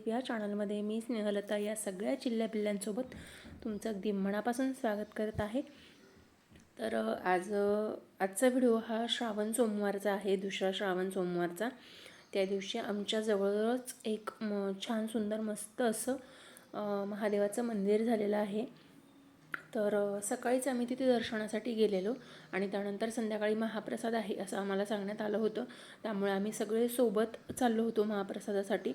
संदीप या चॅनलमध्ये मी स्नेहलता या सगळ्या चिल्ल्या पिल्ल्यांसोबत तुमचं अगदी मनापासून स्वागत करत आहे. तर आज आजचा व्हिडिओ हा श्रावण सोमवारचा आहे दुसरा श्रावण सोमवारचा. त्या दिवशी आमच्या जवळच एक म छान सुंदर मस्त असं महादेवाचं मंदिर झालेलं आहे. तर सकाळीच आम्ही तिथे दर्शनासाठी गेलेलो आणि त्यानंतर संध्याकाळी महाप्रसाद आहे असं आम्हाला सांगण्यात आलं होतं. त्यामुळे आम्ही सगळे सोबत चाललो होतो महाप्रसादासाठी.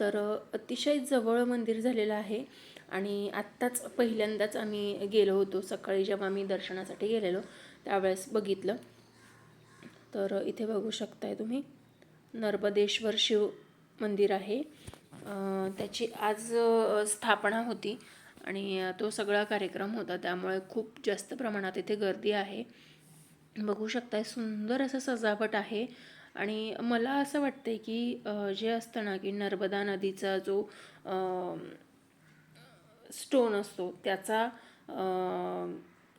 तर अतिशय जवळ मंदिर झालेलं आहे आणि आत्ताच पहिल्यांदाच आम्ही गेलो होतो. सकाळी जेव्हा आम्ही दर्शनासाठी गेलेलो त्यावेळेस बघितलं. तर इथे बघू शकताय तुम्ही नर्मदेश्वर शिव मंदिर आहे. त्याची आज स्थापना होती आणि तो सगळा कार्यक्रम होता. त्यामुळे खूप जास्त प्रमाणात इथे गर्दी आहे. बघू शकताय सुंदर असं सजावट आहे. आणि मला असं वाटतंय की जे असतं ना की नर्मदा नदीचा जो स्टोन असतो त्याचा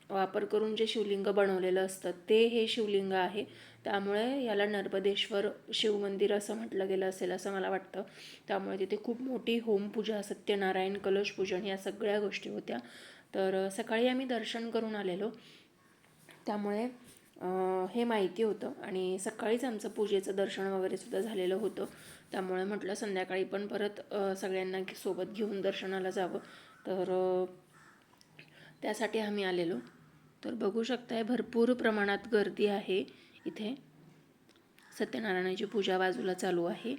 वापर करून जे शिवलिंग बनवलेलं असतं ते हे शिवलिंग आहे. त्यामुळे याला नर्मदेश्वर शिवमंदिर असं म्हटलं गेलं असेल असं मला वाटतं. त्यामुळे तिथे खूप मोठी होमपूजा सत्यनारायण कलश पूजन या सगळ्या गोष्टी होत्या. तर सकाळी आम्ही दर्शन करून आलेलो. त्यामुळे हे माहिती होतं. आणि सकाळीच आमचं पूजेचं दर्शन वगैरे सुद्धा झालेलं होतं. त्यामुळे म्हटलं संध्याकाळी पण परत सगळ्यांना सोबत घेऊन दर्शनाला जावं. तर त्यासाठी आम्ही आलेलो. तर बघू शकताय भरपूर प्रमाणात गर्दी आहे इथे. सत्यनारायणाची पूजा बाजूला चालू आहे.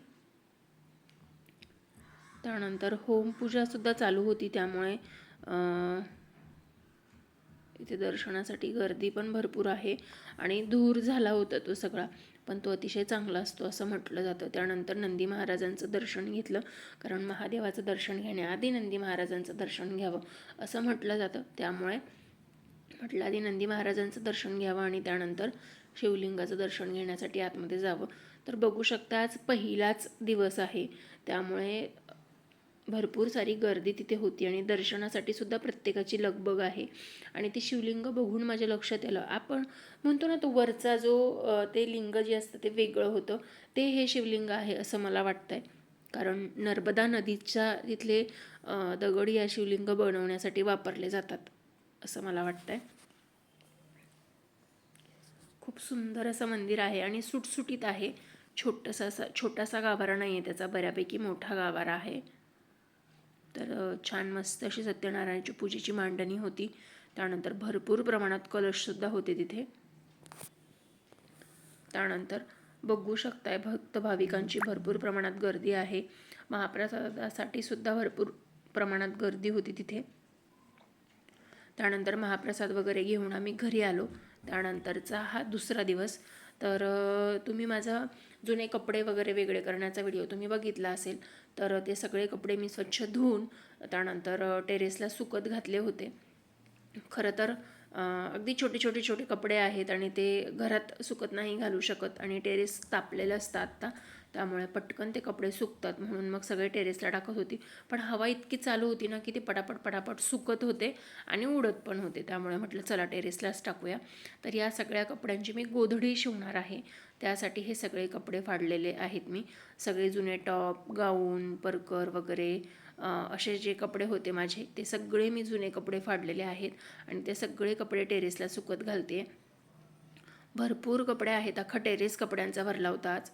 त्यानंतर होमपूजासुद्धा चालू होती त्यामुळे तिथे दर्शनासाठी गर्दी पण भरपूर आहे आणि दूर झाला होता तो सगळा. पण तो अतिशय चांगला असतो असं म्हटलं जातं. त्यानंतर नंदी महाराजांचं दर्शन घेतलं. कारण महादेवाचं दर्शन घेण्याआधी नंदी महाराजांचं दर्शन घ्यावं असं म्हटलं जातं. त्यामुळे म्हटलं आधी नंदी महाराजांचं दर्शन घ्यावं आणि त्यानंतर शिवलिंगाचं दर्शन घेण्यासाठी आतमध्ये जावं. तर बघू शकता आज पहिलाच दिवस आहे. त्यामुळे भरपूर सारी गर्दी तिथे होती आणि दर्शनासाठी सुद्धा प्रत्येकाची लगबग आहे. आणि ते शिवलिंग बघून माझ्या लक्षात आलं. आपण म्हणतो ना तो वरचा जो ते लिंग जे असतं ते वेगळं होतं. ते हे शिवलिंग आहे असं मला वाटतं आहे कारण नर्मदा नदीच्या तिथले दगड या शिवलिंग बनवण्यासाठी वापरले जातात असं मला वाटतं आहे खूप सुंदर असं मंदिर आहे आणि सुटसुटीत आहे. छोटंसं असा छोटासा गाभारा नाही आहे त्याचा. बऱ्यापैकी मोठा गाभारा आहे. तर छान मस्त अशी सत्यनारायणाची पूजेची मांडणी होती. त्यानंतर भरपूर प्रमाणात कलशसुद्धा होते तिथे. त्यानंतर बघू शकताय भक्त भाविकांची भरपूर प्रमाणात गर्दी आहे. महाप्रसादासाठी सुद्धा भरपूर प्रमाणात गर्दी होती तिथे. त्यानंतर महाप्रसाद वगैरे घेऊन आम्ही घरी आलो. त्यानंतरचा हा दुसरा दिवस. तर तुम्ही माझा जुने कपडे वगैरे वेगळे करण्याचा व्हिडिओ तुम्ही बघितला असेल तर ते सगळे कपडे मी स्वच्छ धुवून त्यानंतर टेरेसला सुकत घातले होते. खरं तर अगदी छोटे छोटे छोटे कपडे आहेत आणि ते घरात सुकत नाही घालू शकत आणि टेरेस तापलेलं असतं आत्ता त्यामुळे पटकन ते कपडे सुकतात म्हणून मग सगळे टेरेसला टाकत होती. पण हवा इतकी चालू होती ना की ते पटापट पटापट सुकत होते आणि उडत पण होते. त्यामुळे म्हटलं चला टेरेसलाच टाकूया. तर या सगळ्या कपड्यांची मी गोधडी शिवणार आहे. त्यासाठी हे सगळे कपडे फाडलेले आहेत मी. सगळे जुने टॉप गाऊन परकर वगैरे असे जे कपडे होते माझे ते सगळे मी जुने कपडे फाडलेले आहेत आणि ते सगळे कपडे टेरेसला सुकत घालते. भरपूर कपडे आहेत. अख्खा टेरेस कपड्यांचा भरला होता आज.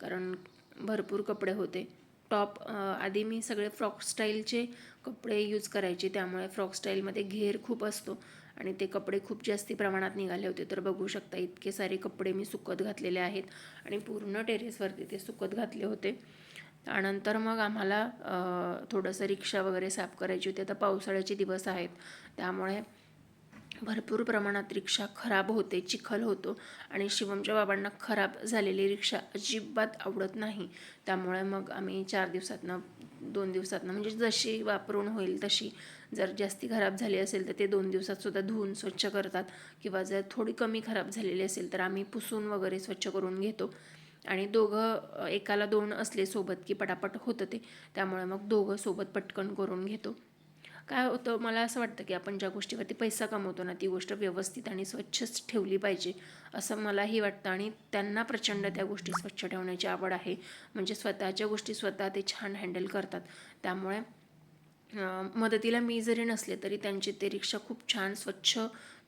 कारण भरपूर कपडे होते. टॉप आधी मी सगळे फ्रॉक स्टाईलचे कपडे यूज करायचे त्यामुळे फ्रॉक स्टाईलमध्ये घेर खूप असतो. आणि ते कपडे खूप जास्ती प्रमाणात निघाले होते. तर बघू शकता इतके सारे कपडे मी सुकत घातलेले आहेत आणि पूर्ण टेरेसवरती ते सुकत घातले होते. त्यानंतर मग आम्हाला थोडंसं रिक्षा वगैरे साफ करायची होती. आता पावसाळ्याचे दिवस आहेत. त्यामुळे भरपूर प्रमाणात रिक्षा खराब होते चिखल होतो आणि शिवमच्या बाबांना खराब झालेली रिक्षा अजिबात आवडत नाही. त्यामुळे मग आम्ही चार दिवसातनं दोन दिवसातनं म्हणजे जशी वापरून होईल तशी जर जास्ती खराब झाली असेल तर ते दोन दिवसात सुद्धा धुवून स्वच्छ करतात. किंवा जर थोडी कमी खराब झालेली असेल तर आम्ही पुसून वगैरे स्वच्छ करून घेतो. आणि दोघं एकाला दोन असले सोबत की पटापट होतं ते. त्यामुळे मग दोघं सोबत पटकन करून घेतो. काय होतं मला असं वाटतं की आपण ज्या गोष्टीवरती पैसा कमवतो ना ती गोष्ट व्यवस्थित आणि स्वच्छच ठेवली पाहिजे असं मलाही वाटतं. आणि त्यांना प्रचंड त्या गोष्टी स्वच्छ ठेवण्याची आवड आहे. म्हणजे स्वतःच्या गोष्टी स्वतः ते छान हँडल करतात. त्यामुळे मदतीला मी जरी नसले तरी त्यांची ते रिक्षा खूप छान स्वच्छ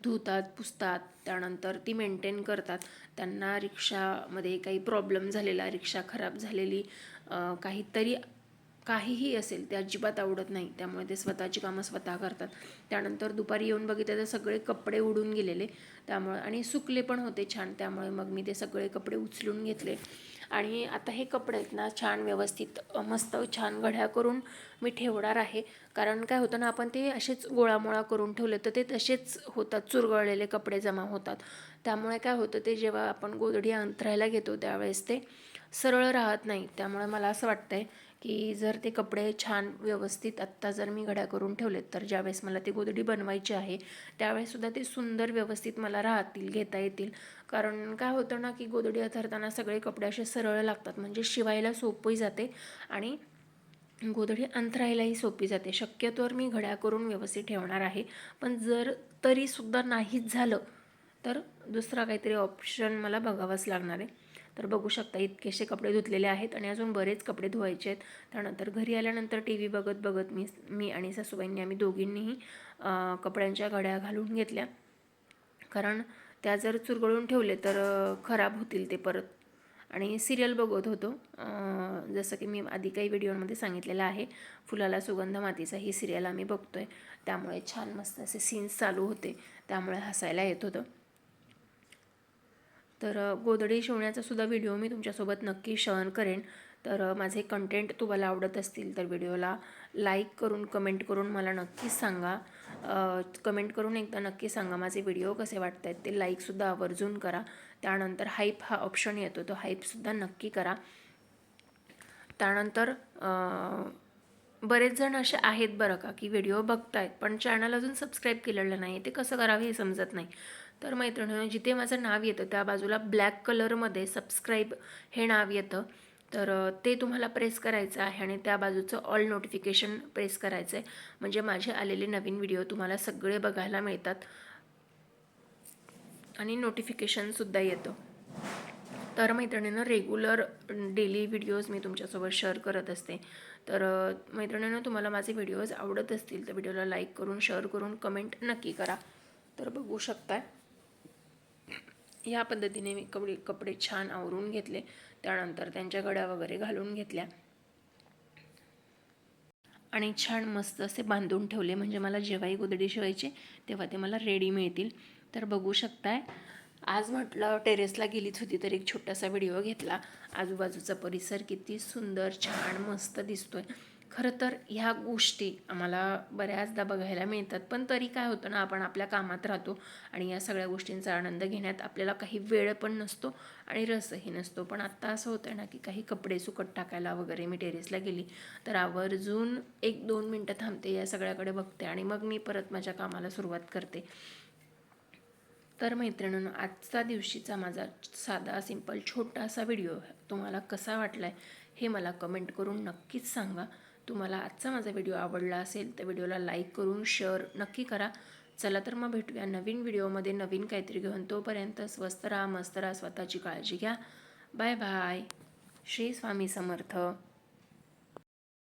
धुतात पुसतात. त्यानंतर ती मेंटेन करतात. त्यांना रिक्षामध्ये काही प्रॉब्लेम झालेला रिक्षा खराब झालेली काहीतरी काहीही असेल ते अजिबात आवडत नाही. त्यामुळे ते स्वतःची कामं स्वतः करतात. त्यानंतर दुपारी येऊन बघितलं तर सगळे कपडे उडून गेलेले. त्यामुळे आणि सुकले पण होते छान. त्यामुळे मग मी ते सगळे कपडे उचलून घेतले. आणि आता हे कपडे आहेत ना छान व्यवस्थित मस्त छान घड्या करून मी ठेवणार आहे. कारण काय होतं ना आपण ते असेच गोळामोळा करून ठेवले तर ते तसेच होतात. चुरगळलेले कपडे जमा होतात. त्यामुळे काय होतं ते जेव्हा आपण गोधडी अंतरायला घेतो त्यावेळेस ते सरळ राहत नाही. त्यामुळे मला असं वाटतं आहे की जर ते कपडे छान व्यवस्थित आत्ता जर मी घड्या करून ठेवलेत तर ज्यावेळेस मला ती गोधडी बनवायची आहे त्यावेळेससुद्धा ते सुंदर व्यवस्थित मला राहतील घेता येतील. कारण काय होतं ना की गोधडी अथरताना सगळे कपडे असे सरळ लागतात म्हणजे शिवायला सोपंही जाते आणि गोधडी अंतरायलाही सोपी जाते. शक्यतोवर मी घड्या करून व्यवस्थित ठेवणार आहे पण जर तरीसुद्धा नाहीच झालं तर दुसरा काहीतरी ऑप्शन मला बघावाच लागणार आहे. तर बघू शकता इतकेसे कपडे धुतलेले आहेत आणि अजून बरेच कपडे धुवायचे आहेत. त्यानंतर घरी आल्यानंतर टी व्ही बघत बघत मी मी आणि सासूबाईंनी आम्ही दोघींनीही कपड्यांच्या घड्या घालून घेतल्या. कारण त्या जर चुरगळून ठेवले तर खराब होतील ते परत. आणि सिरियल बघत होतो. जसं की मी आधी काही व्हिडिओमध्ये सांगितलेलं आहे फुलाला सुगंध मातीचा ही सिरियल आम्ही बघतो आहे त्यामुळे छान मस्त असे सीन्स चालू होते. त्यामुळे हसायला येत होतं. तर अ, गोधडी शिवण्याचा सुद्धा व्हिडिओ मी तुमच्यासोबत नक्की शेअर करेन. तर माझे कंटेंट तुम्हाला आवडत असतील तर व्हिडिओला लाईक करून कमेंट करून मला नक्कीच सांगा. कमेंट करून एकदा नक्की सांगा माझे व्हिडिओ कसे वाटत आहेत ते लाईकसुद्धा आवर्जून करा. त्यानंतर हाईप हा ऑप्शन येतो तो हाईपसुद्धा नक्की करा. त्यानंतर बरेच जण असे आहेत बरं का की व्हिडिओ बघतायत पण चॅनल अजून सबस्क्राईब केलेलं नाही ते कसं करावं हे समजत नाही. तर मैत्रिणीनं जिथे माझं नाव येतं त्या बाजूला ब्लॅक कलरमध्ये सबस्क्राईब हे नाव येतं. तर ते तुम्हाला प्रेस करायचं आहे आणि त्या बाजूचं ऑल नोटिफिकेशन प्रेस करायचं आहे म्हणजे माझे आलेले नवीन व्हिडिओ तुम्हाला सगळे बघायला मिळतात. आणि नोटिफिकेशनसुद्धा येतं. तर मैत्रिणीनं रेग्युलर डेली व्हिडिओज मी तुमच्यासोबत शेअर करत असते. तर मैत्रिणीनं तुम्हाला माझे व्हिडिओज आवडत असतील तर व्हिडिओला लाईक करून शेअर करून कमेंट नक्की करा. तर बघू शकताय. ह्या पद्धतीने मी कपडे कपडे छान आवरून घेतले. त्यानंतर त्यांच्या घड्या वगैरे घालून घेतल्या. आणि छान मस्त असे बांधून ठेवले. म्हणजे मला जेव्हाही गोदडी शिवायची तेव्हा ते मला रेडी मिळतील. तर बघू शकताय. आज म्हटलं टेरेसला गेलीच होती तर एक छोटासा व्हिडिओ घेतला. आजूबाजूचा परिसर किती सुंदर छान मस्त दिसतोय. खरं तर ह्या गोष्टी आम्हाला बऱ्याचदा बघायला मिळतात पण तरी काय होतं ना आपण आपल्या कामात राहतो आणि या सगळ्या गोष्टींचा आनंद घेण्यात आपल्याला काही वेळ पण नसतो आणि रसही नसतो. पण आत्ता असं होतं ना की काही कपडे सुकट टाकायला वगैरे मी टेरेसला गेली तर आवर्जून एक दोन मिनटं थांबते या सगळ्याकडे बघते आणि मग मी परत माझ्या कामाला सुरुवात करते. तर मैत्रिणींनो आजचा दिवशीचा माझा साधा सिंपल छोटासा व्हिडिओ तुम्हाला कसा वाटला आहे हे मला कमेंट करून नक्कीच सांगा. तुम्हाला आजचा माझा व्हिडिओ आवडला असेल तर व्हिडिओला लाईक करून शेअर नक्की करा. चला तर मग भेटूया नवीन व्हिडिओमध्ये नवीन काहीतरी घेऊन. तोपर्यंत स्वस्त राहा मस्त राहा स्वतःची काळजी घ्या. Bye bye Shri Swami Samarth.